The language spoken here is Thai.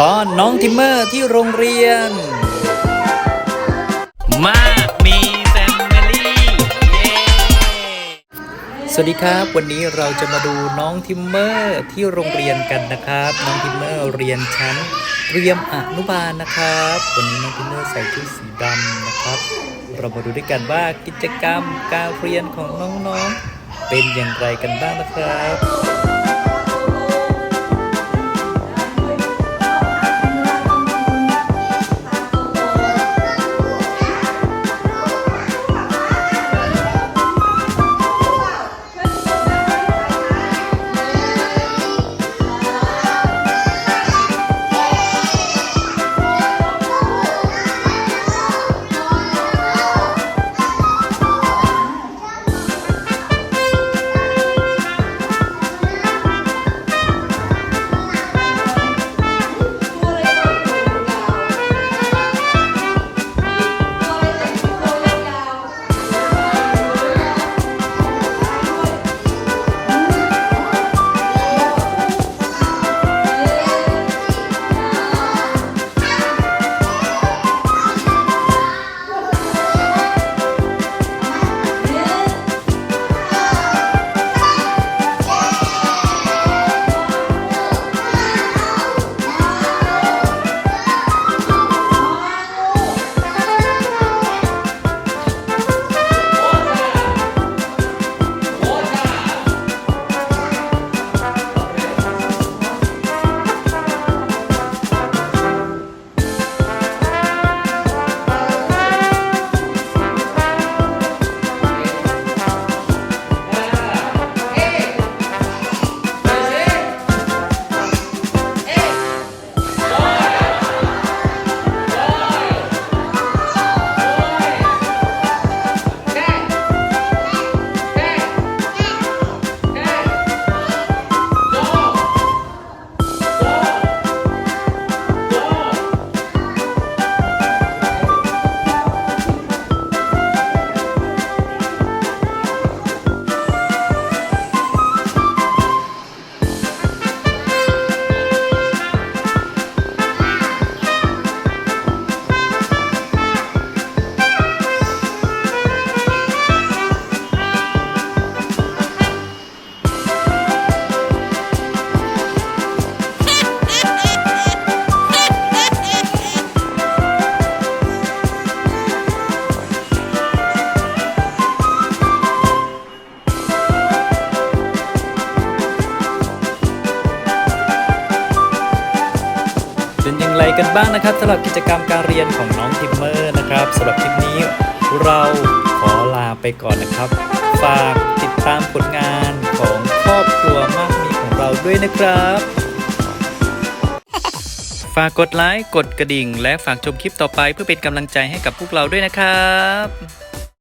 ตอนน้องทิมเมอร์ที่โรงเรียน มากมีแฟมิลี่เย้สวัสดีครับวันนี้เราจะมาดูน้องทิมเมอร์ที่โรงเรียนกันนะครับ น้องทิมเมอร์เรียนชั้นเตรียมอนุบาลนะครับ วันนี้น้องทิมเมอร์ใส่ชุดสีดำนะครับ เรามาดูด้วยกันว่ากิจกรรมการเรียนของน้องๆ เป็นอย่างไรกันบ้างนะครับ อย่างไรกันบ้างนะครับสำหรับกิจกรรมการเรียนของน้องทิมเมอร์นะครับสำหรับคลิปนี้เราขอลาไปก่อนนะครับ ฝากติดตามผลงานของครอบครัวมากมีของเราด้วยนะครับ ฝากกดไลค์กดกระดิ่ง และฝากชมคลิปต่อไปเพื่อเป็นกำลังใจให้กับพวกเราด้วยนะครับ